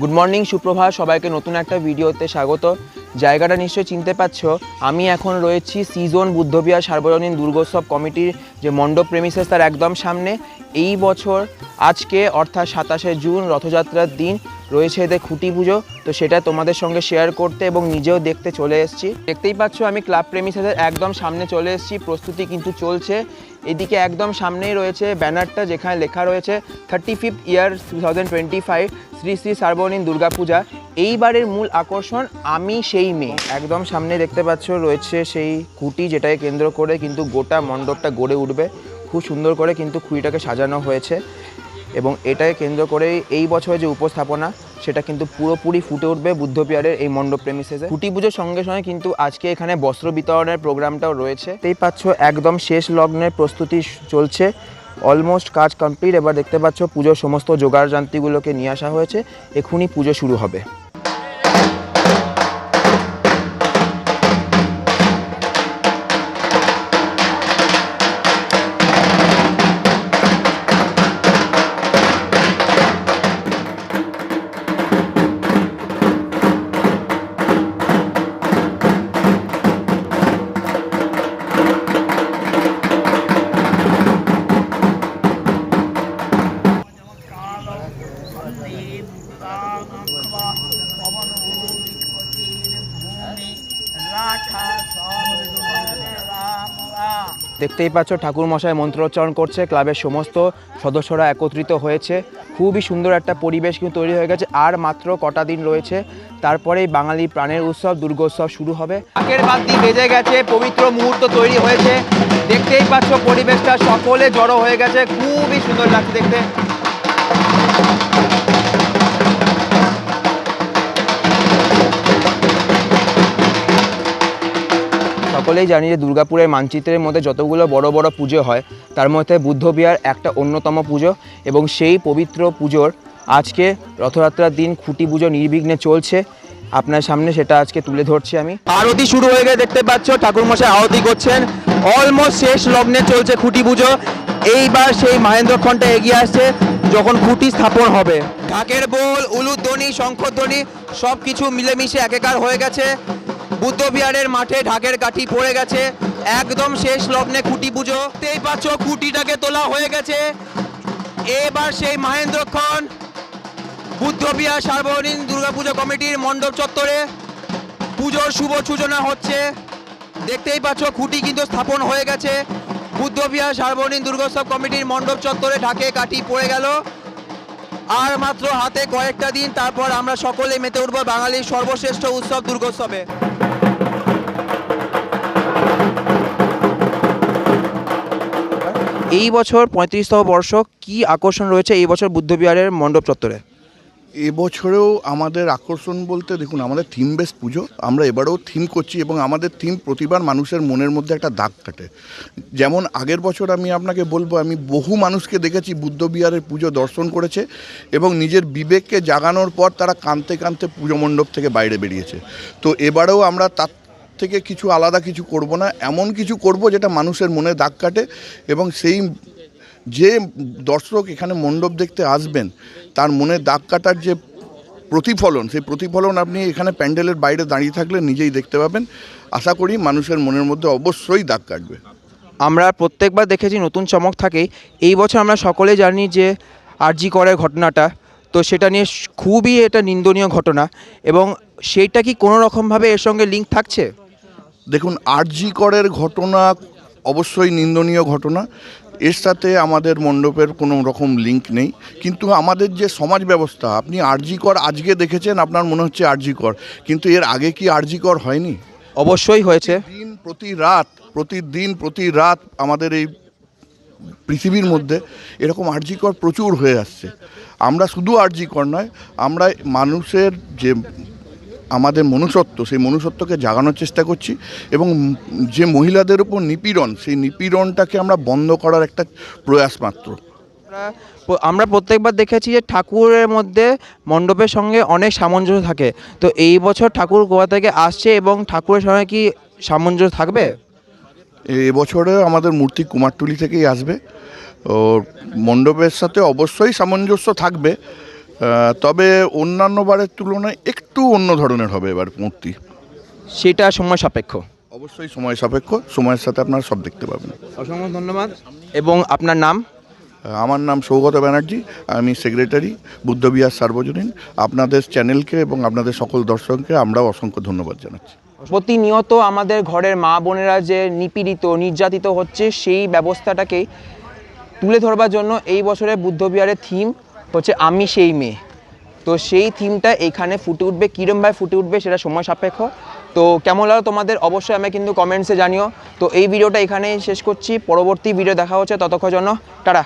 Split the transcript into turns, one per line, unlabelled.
Good morning সুপ্রভাত সবাইকে নতুন একটা ভিডিওতে স্বাগত। জায়গাটা নিশ্চয়ই চিনতে পারছ। আমি এখন রয়েছি সিজন বুদ্ধবিহার সার্বজনীন দুর্গোৎসব কমিটির যে মণ্ডপ প্রেমিসেস তার একদম সামনে। এই বছর, আজকে অর্থাৎ সাতাশে জুন, রথযাত্রার দিন, রয়েছে এদের খুঁটি পুজো। তো সেটা তোমাদের সঙ্গে শেয়ার করতে এবং নিজেও দেখতে চলে এসেছি। দেখতেই পাচ্ছ, আমি ক্লাব প্রেমিসেসের একদম সামনে চলে এসেছি। প্রস্তুতি কিন্তু চলছে। এদিকে একদম সামনেই রয়েছে ব্যানারটা যেখানে লেখা রয়েছে thirty fifth year two thousand twenty five Shri Shri সার্বনীন Durgapuja. এইবারের মূল আকর্ষণ আমি সেই মেয়ে। একদম সামনে দেখতে পাচ্ছ রয়েছে সেই খুঁটি যেটাকে কেন্দ্র করে কিন্তু গোটা মণ্ডপটা গড়ে উঠবে। খুব সুন্দর করে কিন্তু খুঁটিটাকে সাজানো হয়েছে। এবং এটাকে কেন্দ্র করে এই বছরে যে উপস্থাপনা সেটা কিন্তু পুরোপুরি ফুটে উঠবে বুদ্ধ পিয়ারের এই মণ্ডপ প্রেমিসেসে খুঁটি পুজোর সঙ্গে সঙ্গে কিন্তু আজকে এখানে বস্ত্র বিতরণের প্রোগ্রামটাও রয়েছে। তেই পাচ্ছ, একদম শেষ লগ্নের প্রস্তুতি চলছে। অলমোস্ট কাজ কমপ্লিট এবার দেখতে পাচ্ছ, পুজোর সমস্ত জোগাড় যান্ত্রীগুলোকে নিয়ে আসা হয়েছে। এখনই পুজো শুরু হবে। দেখতেই পাচ্ছ ঠাকুর মশাই মন্ত্রোচ্চারণ করছে, ক্লাবের সমস্ত সদস্যরা একত্রিত হয়েছে। খুবই সুন্দর একটা পরিবেশ কিন্তু তৈরি হয়ে গেছে, আর মাত্র কটা দিন রয়েছে। তারপরেই বাঙালি প্রাণের উৎসব, দুর্গোৎসব শুরু হবে। আগের বাদ দিয়ে বেজে গেছে, পবিত্র মুহূর্ত তৈরি হয়েছে। দেখতেই পাচ্ছ, পরিবেশটা সকলে জড়ো হয়ে গেছে, খুবই সুন্দর লাগছে দেখতে। সকলেই জানি যে দুর্গাপুরের মানচিত্রের মধ্যে যতগুলো বড় বড় পুজো হয়, তার মধ্যে বুদ্ধবিহার একটা অন্যতম পুজো এবং সেই পবিত্র পুজোর আজকে রথযাত্রার দিন খুঁটি পুজো নির্বিঘ্নে চলছে। আপনার সামনে সেটা আজকে তুলে ধরছি আমি। আরতি শুরু হয়ে গেছে, দেখতে পাচ্ছ, ঠাকুরমশাই আরতি করছেন। অলমোস্ট শেষ লগ্নে চলছে খুঁটি পুজো। এইবার সেই মহেন্দ্রক্ষণটা এগিয়ে আসছে, যখন খুঁটি স্থাপন হবে। ঢাকের বোল উলুধ্বনি, শঙ্খধ্বনি সব কিছু মিলেমিশে একেকার হয়ে গেছে। বুদ্ধবিহারের মাঠে ঢাকের কাঠি পড়ে গেছে। একদম শেষ লগ্নে খুঁটি পুজো। তেই পাচ্ছ, খুঁটিটাকে তোলা হয়ে গেছে। এবার সেই মহেন্দ্রক্ষণ বুদ্ধবিহার সার্বজনীন দুর্গাপুজো কমিটির মণ্ডপ চত্বরে পুজোর শুভ সূচনা হচ্ছে। দেখতেই পাচ্ছ, খুঁটি কিন্তু স্থাপন হয়ে গেছে। বুদ্ধবিহার সার্বজনীন দুর্গোৎসব কমিটির মণ্ডপ চত্বরে ঢাকে কাঠি পড়ে গেল। আর মাত্র হাতে কয়েকটা দিন, তারপর আমরা সকলে মেতে উঠব বাঙালির সর্বশ্রেষ্ঠ উৎসব দুর্গোৎসবে। এই বছর পঁয়ত্রিশতম বর্ষ কি আকর্ষণ রয়েছে এই বছর বুদ্ধবিহারের মণ্ডপ চত্বরে?
এবছরেও আমাদের আকর্ষণ বলতে দেখুন, আমাদের থিম বেস পুজো আমরা এবারেও থিম করছি এবং আমাদের থিম প্রতিবার মানুষের মনের মধ্যে একটা দাগ কাটে। যেমন আগের বছর আমি আপনাকে বলব, আমি বহু মানুষকে দেখেছি বুদ্ধবিহারের পুজো দর্শন করেছে এবং নিজের বিবেককে জাগানোর পর তারা কাঁদতে কাঁদতে পুজো মণ্ডপ থেকে বাইরে বেরিয়েছে। তো এবারেও আমরা তার থেকে কিছু আলাদা কিছু করব না, এমন কিছু করব যেটা মানুষের মনে দাগ কাটে এবং সেই যে দর্শক এখানে মণ্ডপ দেখতে আসবেন, তার মনে দাগ কাটার যে প্রতিফলন, সেই প্রতিফলন আপনি এখানে প্যান্ডেলের বাইরে দাঁড়িয়ে থাকলে নিজেই দেখতে পাবেন। আশা করি মানুষের মনের মধ্যে অবশ্যই দাগ কাটবে।
আমরা প্রত্যেকবার দেখেছি নতুন চমক থাকেই এই বছর আমরা সকলে জানি যে আরজি করের ঘটনাটা, তো সেটা নিয়ে খুবই এটা নিন্দনীয় ঘটনা এবং সেইটা কি কোনো রকমভাবে এর সঙ্গে লিঙ্ক থাকছে?
দেখুন আরজি করের ঘটনা অবশ্যই নিন্দনীয় ঘটনা। এর সাথে আমাদের মণ্ডপের কোনো রকম লিঙ্ক নেই। কিন্তু আমাদের যে সমাজ ব্যবস্থা আপনি আরজি কর আজকে দেখেছেন আপনার মনে হচ্ছে আরজি কর। কিন্তু এর আগে কি আরজি কর হয়নি?
অবশ্যই হয়েছে।
দিন প্রতি রাত প্রতিদিন প্রতি রাত আমাদের এই পৃথিবীর মধ্যে এরকম আর্জিকর প্রচুর হয়ে আসছে। আমরা শুধু আর্জিকর নয় আমরা মানুষের যে আমাদের মনুষ্যত্ব সেই মনুষ্যত্বকে জাগানোর চেষ্টা করছি এবং যে মহিলাদের উপর নিপীড়ন সেই নিপীড়নটাকে আমরা বন্ধ করার একটা প্রয়াস মাত্র।
আমরা- আমরা প্রত্যেকবার দেখেছি যে ঠাকুরের মধ্যে মণ্ডপের সঙ্গে অনেক সামঞ্জস্য থাকে। তো এই বছর ঠাকুর গোয়া থেকে আসছে এবং ঠাকুরের সঙ্গে কি সামঞ্জস্য থাকবে?
এবছরে আমাদের মূর্তি কুমারটুলি থেকেই আসবে। ও মণ্ডপের সাথে অবশ্যই সামঞ্জস্য থাকবে। তবে অন্যান্য বারের তুলনায় একটু অন্য ধরনের হবে এবার মূর্তি।
সেটা সময় সাপেক্ষ।
অবশ্যই সময় সাপেক্ষ সময়ের সাথে আপনারা সব দেখতে পাবেন।
অসংখ্য ধন্যবাদ। এবং আপনার নাম?
আমার নাম সৌগত ব্যানার্জি আমি সেক্রেটারি বুদ্ধবিহার সার্বজনীন। আপনাদের চ্যানেলকে এবং আপনাদের সকল দর্শককে আমরাও অসংখ্য ধন্যবাদ জানাচ্ছি।
প্রতিনিয়ত আমাদের ঘরের মা বোনেরা যে নিপীড়িত নির্যাতিত হচ্ছে সেই ব্যবস্থাটাকেই তুলে ধরবার জন্য এই বছরের বুদ্ধবিহারের থিম হচ্ছে আমি সেই মেয়ে। তো সেই থিমটা এখানে ফুটে উঠবে কীরমভাবে ফুটে উঠবে সেটা সময় সাপেক্ষ। তো কেমন লাগল তোমাদের? অবশ্যই আমি কিন্তু কমেন্টসে জানিও। তো এই ভিডিওটা এখানেই শেষ করছি। পরবর্তী ভিডিও দেখা হচ্ছে ততক্ষণ জন্য টাটা।